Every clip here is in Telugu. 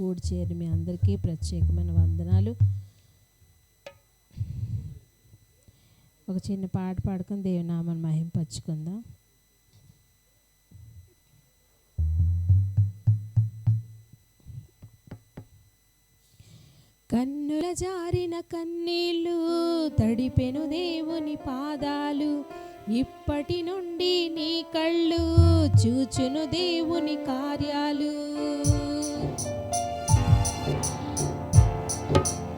కూడి చేరి మీ అందరికీ ప్రత్యేకమైన వందనాలు. ఒక చిన్న పాట పాడుకొని దేవునామని మహింపచ్చుకుందాం కన్నుల జారిన కన్నీళ్ళు తడిపెను దేవుని పాదాలు. ఇప్పటి నుండి నీ కళ్ళు చూచును దేవుని కార్యాలు. Thank you.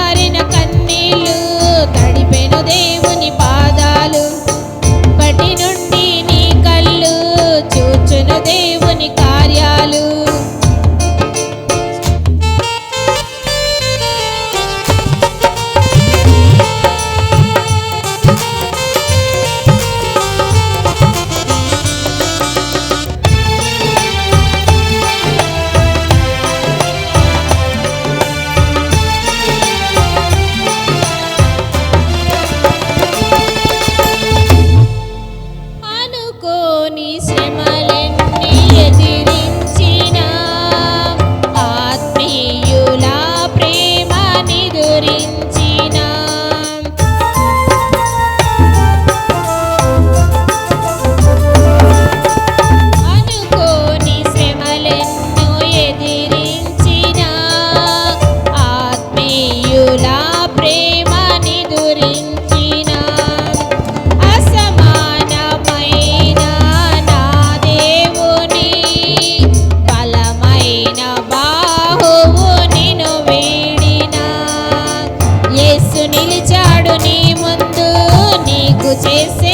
కారిన కన్నీళ్ళు తడిపెను దేవుని పాదాలు. బటి నుండి కళ్ళు చూచును దేవుని కా నిలిచాడు నీ ముందు నీకు చేసే